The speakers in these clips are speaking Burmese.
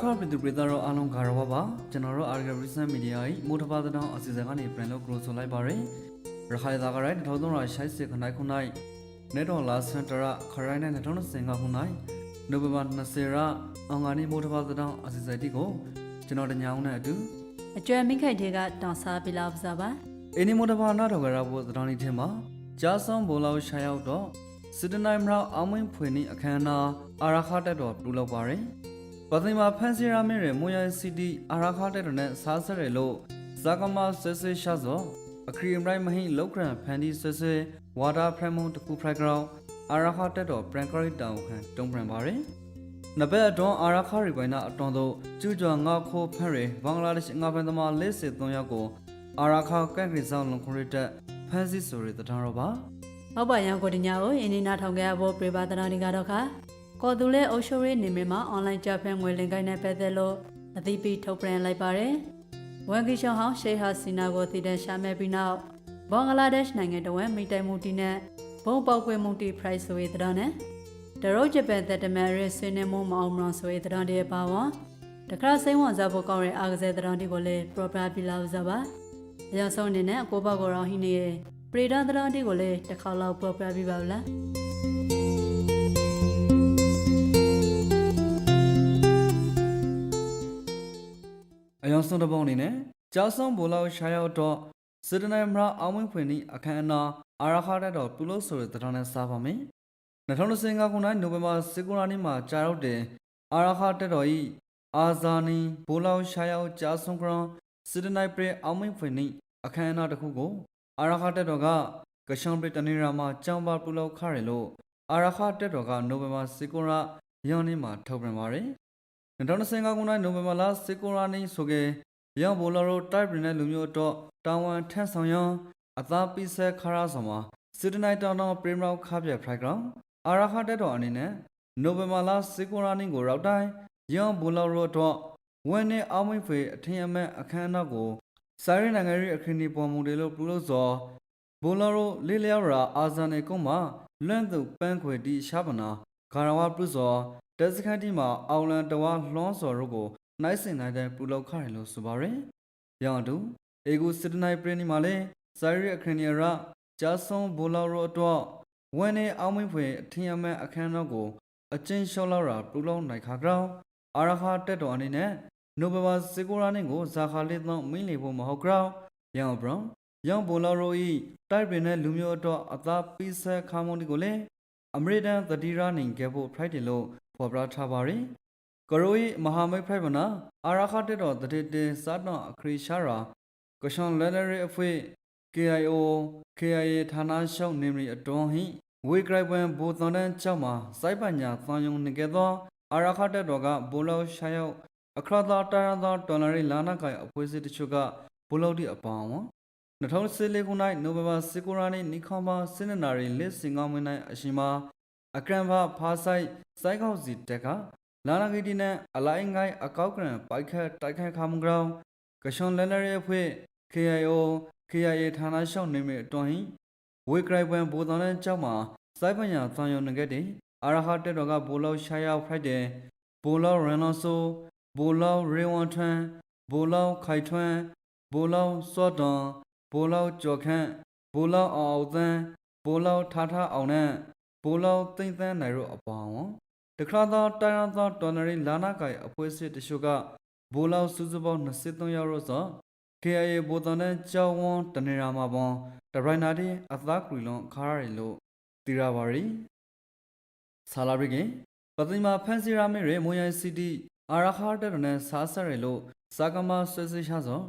ခါပြည်သူပြည်သားတို့အားလုံးခါရဝပါကျွန်တော်တို့ Arga Recent Media ၏မိုးတပါတောင်အစီအစဉ်ကနေပြန်လို့ grow ဆိုလိုက်ပါရယ်ရခိုင်သားကရိုက်1360ခနိုင်ခုနိုင်နေတော်လာစန်တရာခရိုင်းနဲ့2025ခုနိုင်နိုဝင်ဘာ20ရက်အောင်ကနေမိုးတပါတောင်အစီအစဉ်တီကိုကျွန်တော်တညာအောင်နဲ့အတူအကျွမ်းမိခိုက်တွေကတောင်စားပြလာပစားပါအင်းဒီမိုးတပါနာတော်ကရဖို့တောင်လေးထဲမှာကြားဆောင်ဘိုလောက်ရှာရောက်တော့စစ်တနိုင်မရောက်အောင်မင်းဖွေနေအခမ်းအနားအာရခတက်တော်ပြုလုပ်ပါရယ် ပသိမာဖန်စီရာမင်းရဲ့မွန်ရိုင်စီတီအာရခတဲ့တော်နဲ့စားစရဲလို့ဇာကမဆွဆွရှာဇောအခရီးမရိုင်းမဟိလောက်ဂရန်ဖန်ဒီဆွဆွဝါတာဖရမုန်တကူဖရိုက်ဂရောင်းအာရခတဲ့တော်ပရန်ကရစ်တောင်ခံတုံးပရန်ပါရယ်နဘက်အတွန်းအာရခရီပိုင်းနာအတွန်းတို့ကျူကျော်ငါခိုးဖက်ရယ်ဘင်္ဂလားဒေ့ရှ်ငါပန်သမားလေးစစ်3ယောက်ကိုအာရခကက်ဂရီဆောင်လုံခရစ်တက်ဖန်စီဆိုရတဲ့တော်ပါဟုတ်ပါရန်ကိုတညာကိုအင်းနီနာထောင်ခဲ့ဖို့ပြပါတနာဒီကတော့ခါ ကော်သူလဲအုပ်ချုပ်ရေးနေမမှာအွန်လိုင်းကြဖဲငွေလင်ကိုင်းနဲ့ပတ်သက်လို့အသိပေးထုတ်ပြန်လိုက်ပါတယ်ဝန်ကီရှောင်းဟောင်းရှေဟာစီနာကိုတည်တဲ့ရှာမဲ့ပြီးနောက်ဘင်္ဂလားဒေ့ရှ်နိုင်ငံတော်ဝန်မိတိုင်မူတီနဲ့ဘုံပေါက်ကွဲမှုတီပရိုက်ဆိုရေးတဲ့နဲ့ဒရုတ်ဂျပန်သက်တမန်ရစ်စင်းနေမမအောင်မလို့ဆိုရေးတဲ့တဲ့ပါဝါတခါစိမ့်ဝန်စားဖို့ကောင်းတဲ့အာကစားတဲ့တဲ့ကိုလည်း proper ပြလာဥစားပါအရောက်ဆုံးအနေနဲ့ကိုဘောက်ကိုရောဟင်းနေရဲ့ပရိဒါတဲ့တဲ့ကိုလည်းတစ်ခါလောက် proper ပြပါဦးလား အယောင်စွန်တပေါင်းအနေနဲ့ကြားဆောင်ဘိုလောက်ရှာရောက်တော့စစ်တနိုင်မရအောင်ဝင်ဖွင့်ဤအခမ်းအနားအာရခတဲ့တော်ပြုလို့ဆိုတဲ့တောင်းနဲ့စားပါမယ်2025ခုနှစ်နိုဝင်ဘာ19ရက်နေ့မှာကြာရောက်တဲ့အာရခတဲ့တော်ဤအာဇာနီဘိုလောက်ရှာရောက်ကြားဆောင်ကရန်စစ်တနိုင်ပရအောင်ဝင်ဖွင့်ဤအခမ်းအနားတစ်ခုကိုအာရခတဲ့တော်ကကရှောင်းပရတနေရာမှာကြောင်ပါပြုလို့ခရလို့အာရခတဲ့တော်ကနိုဝင်ဘာ19ရက်ရက်နေ့မှာထုတ်ပြန်ပါတယ် 2025ခုနှစ်နိုဝင်ဘာလ19ရက်နေ့ဆိုကေရောင်ဘိုလာရိုတိုက်ပြည်နယ်လူမျိုးတော့တာဝန်ထက်ဆောင်ရန်အသာပိစက်ခါရဆောင်မှာစစ်တနိုင်တောင်တောင်ပရင်းရောက်ခါပြဖိုက်ကောင်အာရခတက်တော်အနေနဲ့နိုဝင်ဘာလ19ရက်နေ့ကိုရောက်တိုင်းရောင်ဘိုလာရိုတော့ဝန်နဲ့အောင်မွေဖေအထင်အမှန်အခမ်းအနားကိုစာရင်းနိုင်ငံရေးအခင်းဒီပေါ်မူတယ်လို့ပြုလို့ဆိုဘိုလာရိုလေးလျောရာအာဇန်နေကုန်းမှာလွန့်သူပန်းခွေတီရှာပနာဂါရဝပြုစော တက်စခန်တီမှာအောင်လန်တဝါလွှန်းစော်တို့ကိုနိုင်စင်နိုင်တဲ့ပူလောက်ခရင်လို့ဆိုပါရယ်။ရောင်တူအေဂူစစ်တနိုင်ပရင်းဒီမှာလဲဇာရီအခရနီယရာဂျာဆွန်ဘူလာရိုအတွက်ဝန်နေအောင်မွေဖွေအထင်အမှန်အခမ်းအနားကိုအချင်းလျှော့လောက်တာပူလောက်နိုင်ခါကြောင်းအာရခတက်တော်အနေနဲ့နိုဝင်ဘာ19ရက်နေ့ကိုဇာခါလေးသောမင်းလေဖို့မဟုတ်ကြောင်းရောင်ဘရောင်ရောင်ဘူလာရိုဤတိုက်ပင်တဲ့လူမျိုးအတွက်အသာပိဆက်ခါမွန်ဒီကိုလည်းအမေရိကန်သတိရနိုင်ခဲ့ဖို့ Friday လို့ ဖော်ပြထားပါရယ်ကရိုဤမဟာမိတ်ဖိုက်ဗနာအာရခတက်တော်တတိတင်စားတော်အခရီရှာရာကရှွန်လက်နရီအဖွေ KIO KIA ဌာနရှောက်နေမီအတွန်းဟိဝေဂရိုက်ပန်ဘူတန်တန်ချောက်မှာစိုက်ပညာသံယုံနေကဲသောအာရခတက်တော်ကဘူလောက်ရှာရောက်အခရသာတာရသာတော်လရီလာနာကိုင်အဖွေးစစ်တချို့ကဘူလောက်ဒီအပောင်းဝ2014ခုနှစ်နိုဝင်ဘာ19ရက်နေ့နိခေါမစင်နနာရီလစ်စင်ကောင်းမင်း၌အရှင်မှာ အကရန်ဖဖားဆိုင်စိုက်ကောက်စီတက်ကလာနာဂီတီနဲ့အလိုင်းငိုင်းအကောက်ကရန်ပိုက်ခတ်တိုက်ခိုက်ခါမှုကြောင်းကရှွန်လန်နရီအဖွဲ့ KIO KIA ဌာနရှောက်နေမိအတွင်းဝေဂရိုက်ပန်ဘူတန်တဲ့ကြောက်မှာစိုက်ပညာသံယုံငကတဲ့အာရဟတက်တော်ကဘူလောက်ရှာရောက်ဖိုက်တယ်ဘူလောက်ရန်လောဆိုဘူလောက်ရေဝန်ထွန်းဘူလောက်ခိုင်ထွန်းဘူလောက်စော့တွန်ဘူလောက်ကြော်ခန့်ဘူလောက်အောင်အောင်သန်းဘူလောက်ထားထားအောင်နဲ့ ဘူလောက်သိမ့်သန်းနိုင်တို့အပေါင်းဝတခါတော့တိုင်ရသောတော်နရီလာနာကိုင်အဖွဲစစ်တချို့ကဘူလောက်စုစုပေါင်း23ယောက်ရောဆို KIA ဘူတန်တဲ့ကြောင်းဝန်းတနေရာမှာပေါ့တရိုင်နာတီအသားကရီလွန်ခါရရီလို့တီရာပါရီဆာလာဘရီကင်ပသိမာဖန်စီရာမီရေမွန်ရိုင်စီတီအာရခါတက်တဲ့စားဆက်ရလို့စာကမဆွေဆွေရှာစော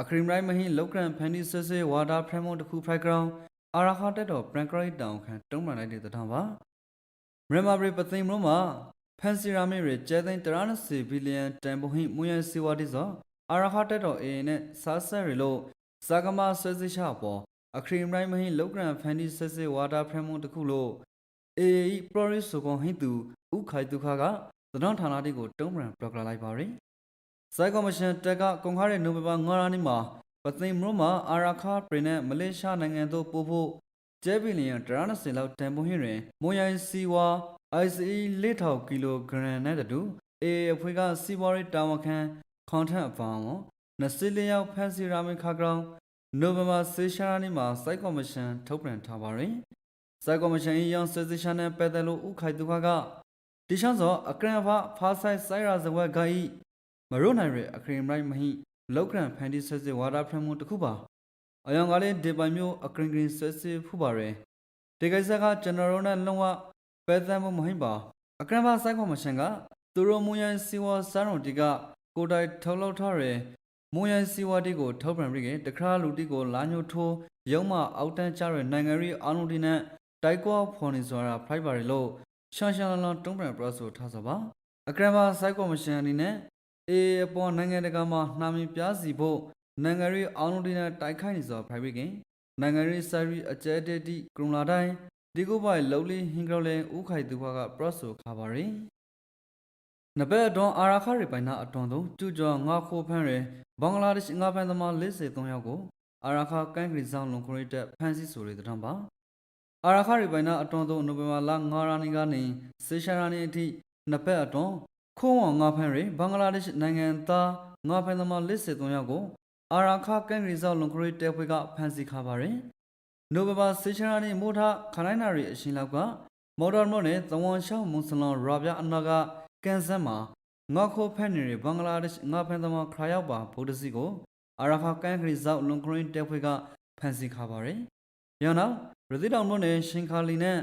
အခရီမရိုင်းမဟင်းလောက်ကရန်ဖန်ဒီဆွေဆွေဝါတာဖရမုန်တခုဖရိုက်ဂရောင်း အာရခါတက်တော့ပရန်ကရိုက်တောင်ခံတုံးမှန်လိုက်တဲ့တထောင်ပါမြန်မာဘရီပသိမ်မလို့မှာဖန်စီရာမီရေကျဲသိန်း130ဘီလီယံတန်ဖိုဟိမွန်ရိုင်စီဝါတီစောအာရခတက်တော်အေနဲ့စားဆက်ရီလို့ဇာကမဆွဲစိချပေါ်အခရီမရိုင်းမဟင်းလောက်ကရန်ဖန်ဒီဆက်စစ်ဝါတာဖရမုန်တခုလို့အေဤပရိုရစ်ဆိုကွန်ဟိတူဥခိုင်ဒုခကသနောင်းဌာနတိကိုတုံးပရန်ဘလော့ကလာလိုက်ပါရယ်စိုက်ကော်မရှင်တက်ကကွန်ခါတဲ့နိုဝင်ဘာ9ရက်နေ့မှာ ပသိမ်မလို့မှာအာရခပြည်နဲ့မလေးရှားနိုင်ငံတို့ပို့ဖို့ကျဲဘီလီယံ130လောက်တန်ဖိုးဟင်းတွင်မွန်ရိုင်းစီဝါ ICE 4000ကီလိုဂရမ်နဲ့တူအေအဖွဲ့ကစီဘော်ရီတာဝန်ခံခွန်ထန်အပောင်းနစလျောက်ဖန်စီရာမီခါကောင်နိုဝင်ဘာဆေရှာနီမှာစိုက်ကော်မရှင်ထုတ်ပြန်ထားပါရယ်စိုက်ကော်မရှင်အရောင်းစစ်စစ်ရှာနဲ့ပတ်သက်လို့ဥခိုင်သူခကဒီရှောင်းစောအကရန်ဖာဖာဆိုင်ဆိုင်ရာဇဝက်ဂိုင်မရုနိုင်ရအခရင်ရိုက်မဟိ လောက်ကရန်ဖန်တီဆွစစ်ဝါဒဖရမှုတစ်ခုပါအယောင်ကလေးဒီပိုင်မျိုးအခရင်ကရင်ဆွစစ်ဖူပါရယ်ဒီကိစ္စကကျွန်တော်တို့နဲ့လုံးဝပဲသက်မှုမဟိပါအကရန်ဖာစိုက်ကော်မရှင်ကသူတို့မူရန်စီဝါစံတော်တီကကိုတိုင်ထုတ်လောက်ထားရယ်မွန်ရန်စီဝါတီကိုထောက်ပံ့ပြီးကတခါလူတီကိုလာညိုထိုးရုံမအောက်တန်းကျတဲ့နိုင်ငံရေးအာဏာတီနဲ့တိုက်ကွာဖော်နေစွာဖလိုက်ပါရလို့ရှန်ရှန်လန်လန်တုံးပြန်ပရဆိုထားစပါအကရဘာစိုက်ကောမရှင်အနေနဲ့ အေအပေါ်နိုင်ငံတကာမှာနှာမင်ပြားစီဖို့နိုင်ငံရေးအာဏာတီနဲ့တိုက်ခိုက်နေစွာဖလိုက်ပြီးကနိုင်ငံရေးစာရီအကျဲတေတီကရုံလာတိုင်းဒီကိုပိုင်လုံလီဟင်ကရလဲဥခိုင်သူဘကပရဆိုခါပါရင်နဘက်အတွန်းအာရာခရီပိုင်နာအတွန်းသို့ကျူကျော်ငါခိုဖန်းရယ်ဘင်္ဂလားဒေ့ရှ်ငါဖန်သမား43ယောက်ကိုအာရာခကန်ဂရီဆောင်လုံခရီတက်ဖန်ဆီးဆိုရတဲ့တံပါအာရာခရီပိုင်နာအတွန်းသို့နိုဝင်ဘာလ9ရက်နေ့ကနေစေရှာရာနေ့အထိနဘက်အတွန်း ခိုးဝငါဖန်းရယ်ဘင်္ဂလားဒေ့ရှ်နိုင်ငံသားငါဖန်သမား43ယောက်ကိုအာရာခကန်ဂရီဆောင်လုံခရီတက်ဖွဲ့ကဖန်ဆီးခါပါရယ်နိုဝင်ဘာစေရှာရာနေ့မိုးထခနိုင်နာရီအရှင်လောက်ကမော်ဒယ်မော်နဲ့သဝန်ရှောင်းမွန်စလန်ရာဗျာအနာကကန်ဆန်မှာငါခိုဖက်နေရဘင်္ဂလားဒေ့ရှ်ငါဖန်သမားခရာရောက်ပါဗုဒ္ဓစီကိုအာရခါကန်ခရီဇောက်လွန်ခရင်တက်ဖွဲ့ကဖန်စီခါပါရယ်။ရောနောက်ရသီတောင်မြို့နယ်ရှင်ခါလီနဲ့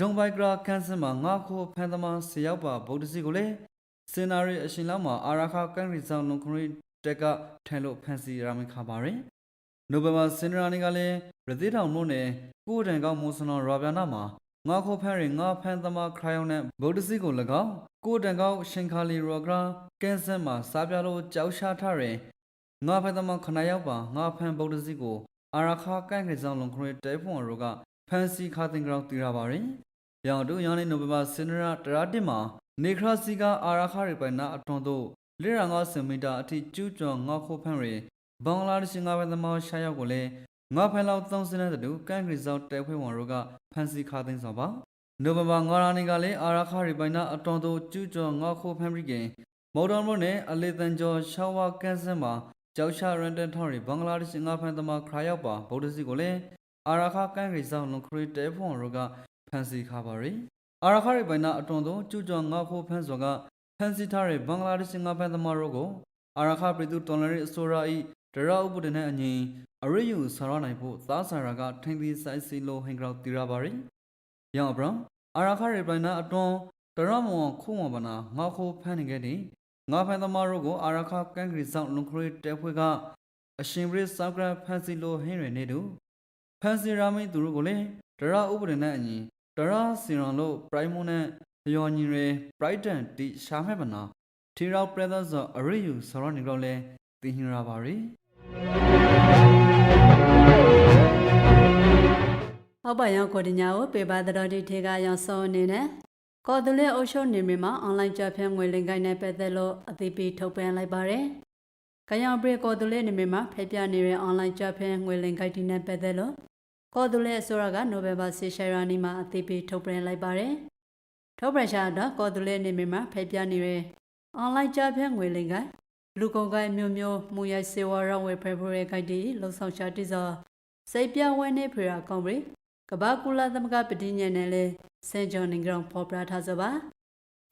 ဒုံဘိုက်ဂရာကန်ဆန်မှာငါခိုဖန်သမားဆရောက်ပါဗုဒ္ဓစီကိုလည်း စင်နာရီအရှင်လောက်မှာအာရခါကန်ခရီဇောက်လွန်ခရင်တက်ကထိုင်လို့ဖန်စီရမခါပါရယ်။နိုဘယ်ဘာစင်နာနီကလည်းရသီတောင်မြို့နယ်ကိုတန်ကောက်မွန်စလွန်ရာဗျာနာမှာငါခိုဖန်ရင်ငါဖန်သမားခရာယောင်နဲ့ဗုဒ္ဓစီကို၎င်းကိုတန်ကောက်ရှင်ခါလီရောဂရာကဲဆန်မှာစားပြလို့ကြောက်ရှာထားရင်ငါဖန်သမားခနာရောက်ပါငါဖန်ဗုဒ္ဓစီကိုအာရခါကန်ခေဆောင်လုံခရတဲဖွန်ရောကဖန်စီခါတင်ကြောင်တည်ရပါရင် ရောင်တို့ရောင်းနေနိုဗဘာစင်နရာတရာတစ်မှာနေခရစီကအာရခါရိပိုင်နာအတွန်းတို့လေရငါစင်မီတာအထိကျူးကျော်ငါခိုဖန်ရင်ဘင်္ဂလားဒေ့ရှ်ငါဖန်သမားရှာရောက်ကိုလည်းငါဖန်လောက်သုံးစတဲ့တူကန်ခရီဆောင်တဲဖွဲ့ဝန်ရောကဖန်စီခါတင်ဆောင်ပါနိုဝင်ဘာ9ရက်နေ့ကလည်းအာရခရီပိုင်နာအတွန်တို့ကျူးကျော်ငါခိုဖမ်းပြီးကင်မော်ဒန်မို့နဲ့အလေတန်ကျော်ရှောင်းဝါကန်ဆန်မှာကြောက်ရှာရန်တန်ထော်ရီဘင်္ဂလားဒေ့ရှ်ငါဖန်သမားခရာရောက်ပါဗုဒ္ဓစီကိုလည်းအာရခကန်ရီဆောင်လုံခရီတဲဖွန်ရောက ဖန်စီခါပါရီအာရခရီပိုင်နာအတွန်တို့ကျူးကျော်ငါခိုဖမ်းစောကဖန်စီထားတဲ့ဘင်္ဂလားဒေ့ရှ်ငါဖန်သမားတို့ကိုအာရခပြည်သူတော်လရီအစိုးရ၏ဒရဥပဒေနဲ့အညီအရိယူဆရနိုင်ဖို့သားဆရာကထိမ့်ပြီးဆိုင်စီလိုဟင်ကောက်တီရပါရီရောင်အဘရန်အာရခရေပိုင်နာအတွန်းတရမောင်ခုံဝပနာငါခိုဖမ်းနေခဲ့တယ်ငါဖန်သမားတို့ကိုအာရခကန်ဂရီဆောင်လုံခရီတဲဖွဲ့ကအရှင်ပရိစောက်ကရဖန်စီလိုဟင်းရနေတူဖန်စီရာမင်းသူတို့ကိုလည်းတရဥပဒေနဲ့အညီ တရစီရန်လို့ပရိုင်မွန်နဲ့ယောညီရယ်ပရိုက်တန်တီရှာမဲ့ပနာထီရောက်ပရဒါဇာအရိယူဆောရနေတော့လဲတင်ဟင်ရာပါရီအောက်ပါရောင်ကိုတညာကိုပေပါတော်တိထေကရောင်စောအနေနဲ့ကော်တူလေးအုပ်ချုပ်နေမြေမှာအွန်လိုင်းကြဖြန့်ငွေလင်ကိုင်းနဲ့ပတ်သက်လို့အသိပေးထုတ်ပြန်လိုက်ပါတယ်။ကရောင်ပရိကော်တူလေးနေမြေမှာဖေပြနေတဲ့အွန်လိုင်းကြဖြန့်ငွေလင်ကိုင်းတီနဲ့ပတ်သက်လို့ ကော်တူလေးအစိုးရကနိုဝင်ဘာ10ရက်နေ့မှာအသိပေးထုတ်ပြန်လိုက်ပါတယ်။ထုတ်ပြန်ရှာတော့ကော်တူလေးနေမြေမှာဖေပြနေတဲ့အွန်လိုင်းကြဖြန့်ငွေလင်ကိုင်းလူကုန်ကိုင်းမျိုးမျိုးမူရိုက်စေဝါရောင်းဝယ်ဖေဖော်ဝါရီကိုက်တီလုံဆောင်ရှာတိစောစိတ်ပြဝဲနေဖေရာကောင်းပြီကဘာကူလာသမကပတိညံနဲ့လဲစန်ဂျွန်နင်ဂရောင်ဖော်ပြထားစပါ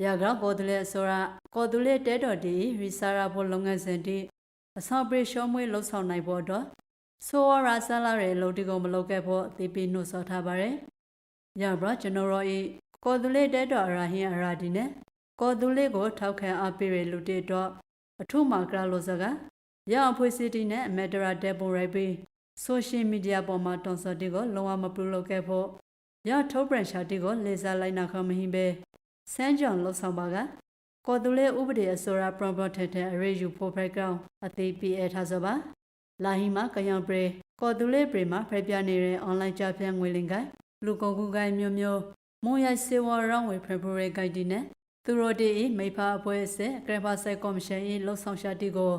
ရဂရောကောဒလေဆိုရာကောဒလေတဲတော်ဒီရီဆာရာဘောလုပ်ငန်းစဉ်တီအဆောင်ပရိရှောမွေးလှုပ်ဆောင်နိုင်ဖို့တော့ ဆိုဝါရာဆလာရဲ့လုံတီကုန်မလုပ်ခဲ့ဖို့အသိပေးနှုတ်ဆော်ထားပါတယ်ရဘရကျွန်တော်တို့ဤကောဒလေတဲတော်အရာဟင်အရာဒီနဲ့ကောဒလေကိုထောက်ခံအားပေးရလူတေတော့အထုမာကရာလို့စကရအောင်ဖွေစီတီနဲ့အမက်ဒရာဒက်ပုံရိုက်ပြီးဆိုရှယ်မီဒီယာပေါ်မှာတွန်ဆော်တီကိုလုံးဝမပြုလုပ်ခဲ့ဖို့ရထုတ်ပြန်ရှာတီကိုလေစာလိုက်နာခမဟင်းပဲစမ်းကြောင်လှုပ်ဆောင်ပါကကော်တူလေးဥပဒေအစိုးရပရော့ပထက်တဲ့အရေးယူဖို့ဖိုက်ကောင်အသေးပြအထားစပါ လာဟီမာကယောင်ပရေကော်တူလေးပရေမှာဖိပြနေတဲ့ online ကြပြငွေလင်ကိုင်လူကုန်ကူကိုင်မျိုးမျိုးမွန်ရိုက်စေဝါရောင်းဝယ်ဖေဖော်ဝါရီဂိုင်တီနဲ့သူရိုတီဤမိဖအဖွဲ့အစည်းဂရဖာဆိုင်ကော်မရှင်၏လှုပ်ဆောင်ရှာတီကို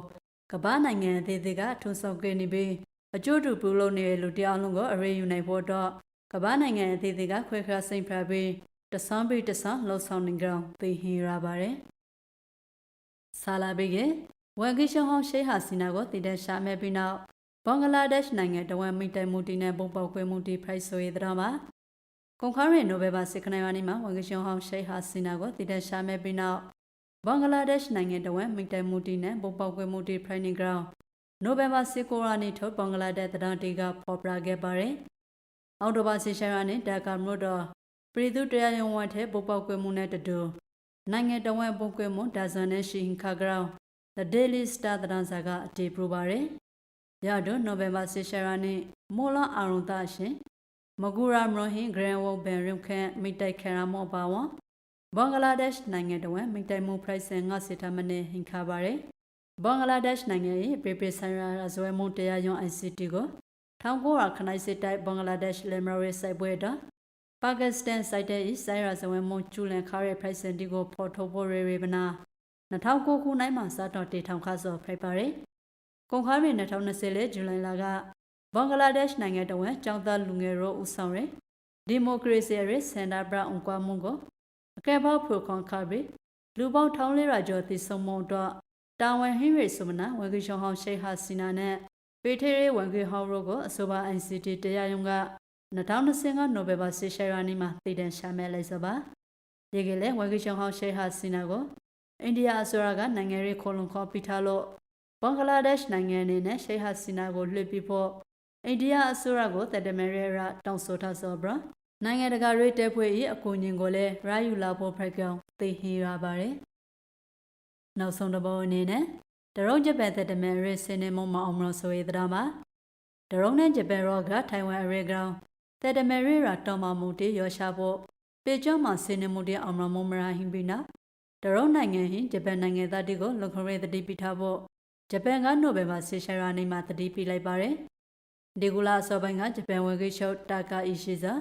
ကမ္ဘာနိုင်ငံအသေးသေးကထုံးဆောင်ခဲ့နေပြီးအကျိုးတူပြုလုပ်နေတဲ့လူတယောက်လုံးကိုအရေးယူနိုင်ဖို့တော့ကမ္ဘာနိုင်ငံအသေးသေးကခွဲခါစိန်ဖရပြီးတဆန်းပြီးတဆန်းလှုပ်ဆောင်နေကြအောင်သိဟင်ရပါတယ်ဆာလာဘီက ဝန်ကီရှောင်းဟောင်းရှိဟာစီနာကိုတည်တဲ့ရှာမဲ့ပြီးနောက်ဘင်္ဂလားဒေ့ရှ်နိုင်ငံတဝန်မိတိုင်မူတီနဲ့ပုံပေါက်ကွဲမှုတီဖိုက်ဆိုရတဲ့မှာကွန်ခါရီနိုဘယ်ဘာစစ်ခနိုင်ဝါနီမှာဝန်ကီရှောင်းဟောင်းရှိဟာစီနာကိုတည်တဲ့ရှာမဲ့ပြီးနောက်ဘင်္ဂလားဒေ့ရှ်နိုင်ငံတဝန်မိတိုင်မူတီနဲ့ပုံပေါက်ကွဲမှုတီဖိုင်နီဂရောင်းနိုဘယ်ဘာစစ်ကိုရာနီထုတ်ဘင်္ဂလားဒေ့ရှ်တရန်တီကပေါ်ပြခဲ့ပါတယ်အော်တိုဘာစစ်ရှာရနဲ့ဒါကာမြို့တော်ပြည်သူတရားရုံးဝတ်ထဲပုံပေါက်ကွဲမှုနဲ့တတူနိုင်ငံတော်ဝန်ပုံကွဲမှုဒါဇန်နဲ့ရှိဟင်ခါဂရောင်း The Daily Star သတင်းစာကအတည်ပြုပါရယ်။ရတော့နိုဝင်ဘာဆစ်ရှာရာနဲ့မိုလာအာရုံတာရှင်မဂူရာမရဟင်ဂရန်ဝဘန်ရုံခန့်မိတိုက်ခရာမောပါဝမ်ဘင်္ဂလားဒေ့ရှ်နိုင်ငံတော်ဝန်မိတိုက်မှုပရိုက်ဆန်ငါစစ်တမနဲ့ဟင်ခါပါရယ်။ဘင်္ဂလားဒေ့ရှ်နိုင်ငံရဲ့ပေပေဆိုင်ရာဇွဲမှုတရားရုံး ICT ကို1900ခနိုင်စစ်တိုက်ဘင်္ဂလားဒေ့ရှ်လေမရီစိုက်ပွဲတော့ပါကစ္စတန်စိုက်တဲ့ဆိုင်ရာဇဝဲမွန်ကျူလန်ခါရဲပရိုက်ဆန်တီကိုဖော်ထုတ်ဖို့ရေရေပနာ 2009ခုနိုင်မှာစတော့တေထောင်ခါစောဖိုက်ပါရယ်ကွန်ခါရီ2020လေဇူလိုင်လကဘင်္ဂလားဒေ့ရှ်နိုင်ငံတော်ဝန်ကျောင်းသားလူငယ်ရောဦးဆောင်ရယ်ဒီမိုကရေစီရေးစင်တာဘရာအွန်ကွာမွန်ကိုအကဲဘောက်ဖရိုခွန်ခါရီလူပေါင်းထောင်းလေးရာကျော်တည်ဆုံမုံတော့တာဝန်ဟင်းရီဆိုမနာဝန်ကြီးရှောင်းဟောင်းရှိဟာစီနာနဲ့ပေထေရီဝန်ကြီးဟောင်းရိုကိုအဆိုပါ ICT တရားရုံးက2025နိုဘယ်ဘာဆီရှာရာနီမှာတည်တံရှာမဲလိုက်စပါဒီကလေးဝန်ကြီးရှောင်းဟောင်းရှိဟာစီနာကို အိန္ဒိယအစိုးရကနိုင်ငံရေးခေါ်လုံခေါ်ပြထားလို့ဘင်္ဂလားဒေ့ရှ်နိုင်ငံအနေနဲ့ရှိဟာစီနာကိုလွှတ်ပြီးဖို့အိန္ဒိယအစိုးရကိုတတမရေရာတောင်းဆိုထားစောဘရနိုင်ငံတကာရေးတပ်ဖွဲ့၏အကူအညီကိုလည်းရယူလာဖို့ဖိုက်ကောင်သိဟင်ရပါတယ်နောက်ဆုံးတစ်ပုတ်အနေနဲ့ဒရုံဂျပန်တတမရေစနေမမအောင်မလို့ဆိုရတဲ့မှာဒရုံနဲ့ဂျပန်ရောကထိုင်ဝမ်အရေကောင်တတမရေရာတော်မမှုတေရောရှာဖို့ပေကျော်မှာစနေမှုတေအောင်မမမရာဟင်ပြီးနာ ဒရုံနိုင်ငံဟင်ဂျပန်နိုင်ငံသားတီကိုလုံခရဲတတိပိထားဖို့ဂျပန်ကနိုဘယ်မှာဆေရှာရာနေမှာတတိပိလိုက်ပါတယ်ဒီကူလာအစောပိုင်းကဂျပန်ဝန်ကြီးချုပ်တာကာအီရှိဇာ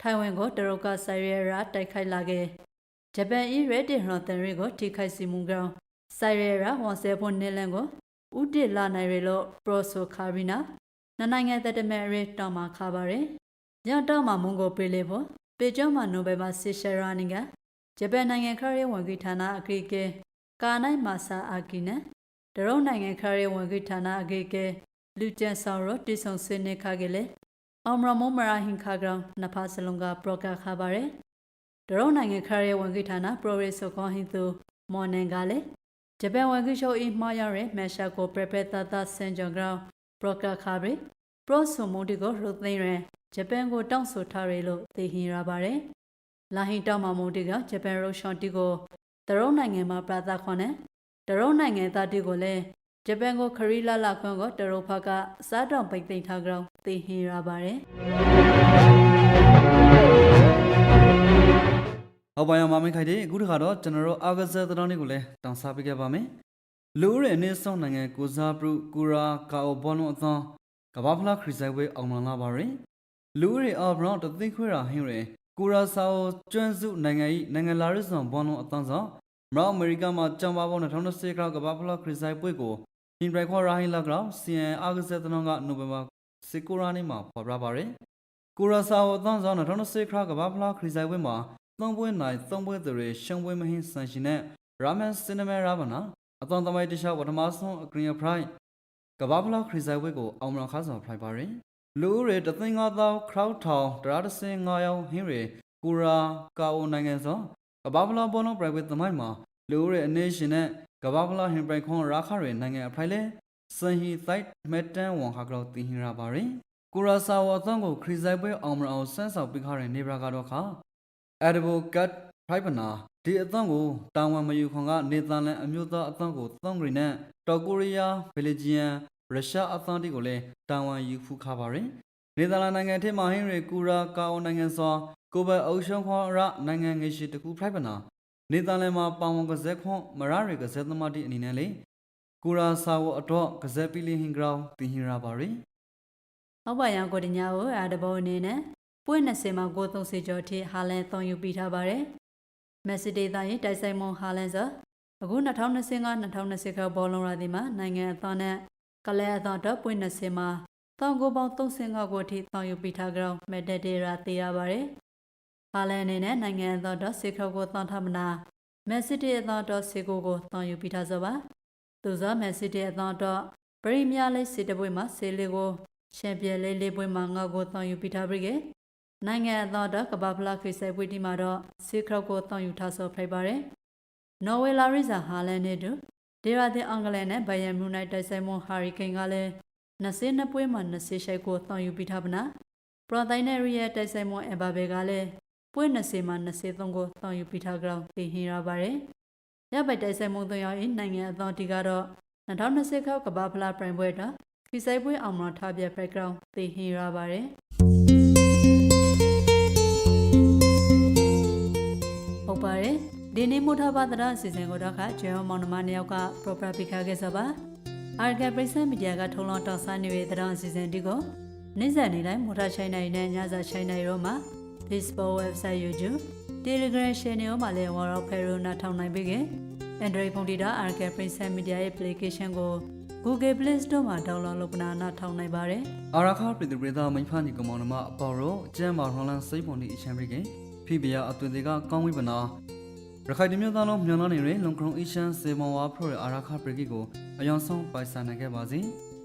ထိုင်ဝမ်ကိုတရုတ်ကဆိုင်ရရာတိုက်ခိုက်လာခဲ့ဂျပန်ဤရဲတင်ဟော်တန်ရီကိုထိခိုက်စီမှုကြောင့်ဆိုင်ရရာဝန်ဆဲဖွန်နေလန်ကိုဥတည်လာနိုင်ရလို့ပရိုဆိုခါရီနာနနိုင်ငံတတမဲရဲတောင်းမှာခါပါရယ်ညတောင်းမှာမုံကိုပေးလေဖို့ပေကျောင်းမှာနိုဘယ်မှာဆေရှာရာနီက ဂျပန်နိုင်ငံခရီးဝန်ကြီးဌာနအကြီးအကဲကာနိုင်မာဆာအာကီနဲ့တရုတ်နိုင်ငံခရီးဝန်ကြီးဌာနအကြီးအကဲလူကျန်ဆောင်ရောတိဆုံစနေခါကလေးအောင်မရမမရာဟင်ခါကောင်နဖာစလုံကပရောကခါပါရယ်တရုတ်နိုင်ငံခရီးဝန်ကြီးဌာနပရိုရေဆိုခွန်ဟင်သူမော်နန်ကလည်းဂျပန်ဝန်ကြီးချုပ်အီမှားရတဲ့မက်ရှာကိုပရပက်တာတာစန်ဂျွန်ဂရောင်းပရောကခါဘရီပရိုဆိုမုန်တီကိုရုတ်သိမ်းရန်ဂျပန်ကိုတောင်းဆိုထားရလို့သိဟင်ရပါတယ် လာဟင်တောင်းမမုန်တီကဂျပန်ရုရှောန်တီကိုတရုတ်နိုင်ငံမှာပရာသခွန်နဲ့တရုတ်နိုင်ငံသားတီကိုလည်းဂျပန်ကိုခရီးလာလာခွန်းကိုတရုတ်ဘက်ကစားတောင်ပိတ်သိမ်းထားကြအောင်သိဟင်ရပါတယ်ဟောက်ပါရမမင်းခိုင်တဲ့အခုတခါတော့ကျွန်တော်တို့အာဂဇက်သတင်းလေးကိုလည်းတောင်းစားပေးခဲ့ပါမယ်လူဦးရေအနည်းဆုံးနိုင်ငံကိုဇာပရုကူရာကာအိုဘောလုံးအသံကဘာဖလားခရီးဆိုင်ဝဲအောင်လာပါရယ်လူဦးရေအဘရောင်းတသိခွေရာဟင်းရယ် ကူရာဆာအိုကျွန်းစုနိုင်ငံ၏နိုင်ငံလာရစ်ဆောင်ဘောလုံးအသံဆောင်မရောအမေရိကမှာကြံပါပေါင်း2020ခါကဘာဖလားခရီးဆိုင်ပွဲကိုဟင်ဘရိုက်ခွာရာဟင်းလာကောင် CN အာဂဇက်သတင်းကနိုဝင်ဘာ16ရက်နေ့မှာပေါ်ပြပါရယ်ကူရာဆာအိုအသံဆောင်2020ခါကဘာဖလားခရီးဆိုင်ပွဲမှာသုံးပွဲနိုင်သုံးပွဲသူတွေရှုံပွဲမဟင်းဆန်ရှင်နဲ့ရာမန်စင်နမဲရာဗနာအသွန်သမိုင်းတခြားပထမဆုံးအဂရီယဖရိုက်ကဘာဖလားခရီးဆိုင်ပွဲကိုအောင်မရခါဆောင်ဖရိုက်ပါရင် လူဦးရေတသိန်း၅သောင်းခရောက်ထောင်တရာတစင်9ရောင်ဟင်းရီကူရာကာအိုနိုင်ငံဆောင်ကဘာဖလားဘောလုံးပရိုက်ဝေသမိုင်းမှာလူဦးရေအနေရှင်နဲ့ကဘာဖလားဟင်ပရိုက်ခွန်ရာခရီနိုင်ငံအဖရိုက်လဲစန်ဟီသိုက်မက်တန်ဝန်ခါကတော့တင်ဟင်ရပါရင်ကူရာဆာဝအသံကိုခရီးဆိုင်ပွဲအောင်မရအောင်စမ်းဆောင်ပေးခရနေဘရာကတော့ခါ advocate ဖိုက်ပနာဒီအသံကိုတာဝန်မယူခွန်ကနေသာလန်အမျိုးသားအသံကိုသုံးဂရီနဲ့တော်ကိုရီးယားဘယ်လ်ဂျီယံ ရုရှားအသံတီကိုလည်းတာဝန်ယူဖူးခါပါရင်နေသာလန်နိုင်ငံထဲမှာဟင်းရီကူရာကာအိုနိုင်ငံစွာကိုဘယ်အုပ်ရှုံခွန်ရနိုင်ငံငယ်ရှိတကူဖိုက်ပနာနေသာလန်မှာပါဝန်ကစက်ခွန်မရရီကစက်သမားတီအနေနဲ့လေကူရာဆာဝအတော့ကစက်ပီလီဟင်ဂရောင်းတင်ဟင်ရာပါရင်ဟောက်ပါရန်ကိုတညာကိုအာတဘောအနေနဲ့ပွဲ20မှာကို30ကျော်ထိဟာလန်သွန်ယူပြီးထားပါတယ်မက်ဆီဒေတာရင်တိုက်ဆိုင်မွန်ဟာလန်ဆိုအခု2025-2020ခါဘောလုံးရာသီမှာနိုင်ငံအသွန်နဲ့ ကလဲအသွန်တော့ပွဲ20မှာတောင်ကိုပေါင်း35ကိုထိသွန်ယူပြီးထားကြအောင်မက်ဒဒေရာသိရပါတယ်ဟာလန်အနေနဲ့နိုင်ငံအသွန်တော့စေခောက်ကိုသွန်ထမနာမက်စစ်တီအသောတော့စေကိုကိုတောင်းယူပြီးထားစောပါသူသောမက်စစ်တီအသောတော့ပရိမီယာလိစစ်တပွဲမှာဆေလေးကိုချန်ပီယံလေးလေးပွဲမှာငါကိုတောင်းယူပြီးထားပြီးကနိုင်ငံအသောတော့ကမ္ဘာဖလားခိစိုက်ပွဲဒီမှာတော့စေခရောက်ကိုတောင်းယူထားစောဖိုက်ပါတယ်နော်ဝေလာရီဇာဟာလန်နဲ့တူ ဒေရာတင်အင်္ဂလန်နဲ့ဘိုင်ယန်မြူနိုက်တိုက်ဆိုင်မွန်ဟာရီကိန်ကလည်း20နှစ်ပွဲမှာ20ရှိုက်ကိုတောင်းယူပြီးထားပါနာပရိုတိုင်းနယ်ရီရဲ့တိုက်ဆိုင်မွန်အဘာဘေကလည်းပွဲ20မှာ23ကိုတောင်းယူပြီးထားကြအောင်သိဟင်ရပါတယ်။ရပိုက်တိုက်ဆိုင်မွန်သွင်းရောက်ရင်နိုင်ငံအသောတီကတော့2020ခေါက်ကမ္ဘာဖလားပြိုင်ပွဲတော့ခိစိုက်ပွဲအောင်မထားပြ background သိဟင်ရပါတယ်။ဟုတ်ပါတယ် ဒီနေ့မို့ထားပါတဲ့အစီအစဉ်ကိုတော့ခကျွေးမောင်နှမနှစ်ယောက်က proper ပြခခဲ့စပါအာဂတ်ပရိစံမီဒီယာကထုံလောင်းတောက်ဆိုင်နေတဲ့တဲ့အစီအစဉ်ဒီကိုနေ့စဉ်နေ့တိုင်းမို့ထားချိုင်းနိုင်နဲ့ညစာချိုင်းနိုင်ရောမှာ Facebook website YouTube Telegram channel မှာလည်း Warrock Ferro နားထောင်နိုင်ပြီက Android ဖုန်းတီတာ Arcade Prince Media ရဲ့ application ကို Google Play Store မှာ download လုပ်နာနားထောင်နိုင်ပါတယ်အာရခပြည်သူပြည်သားမိဖာနီကမောင်နမအပေါ်ရောကျမ်းမာဟွန်လန်စိတ်ပေါ်နေအချမ်းပြီးကဖိပယအသွင်တွေကကောင်းဝိပနာ ရခိုင်တမျိုးသားလုံးမြန်လာနေတဲ့လုံကရုံအီရှန်စေမောဝါဖရိုရဲ့အာရခပရိကိကိုအယောင်ဆုံးပိုင်ဆိုင်နိုင်ခဲ့ပါစေ။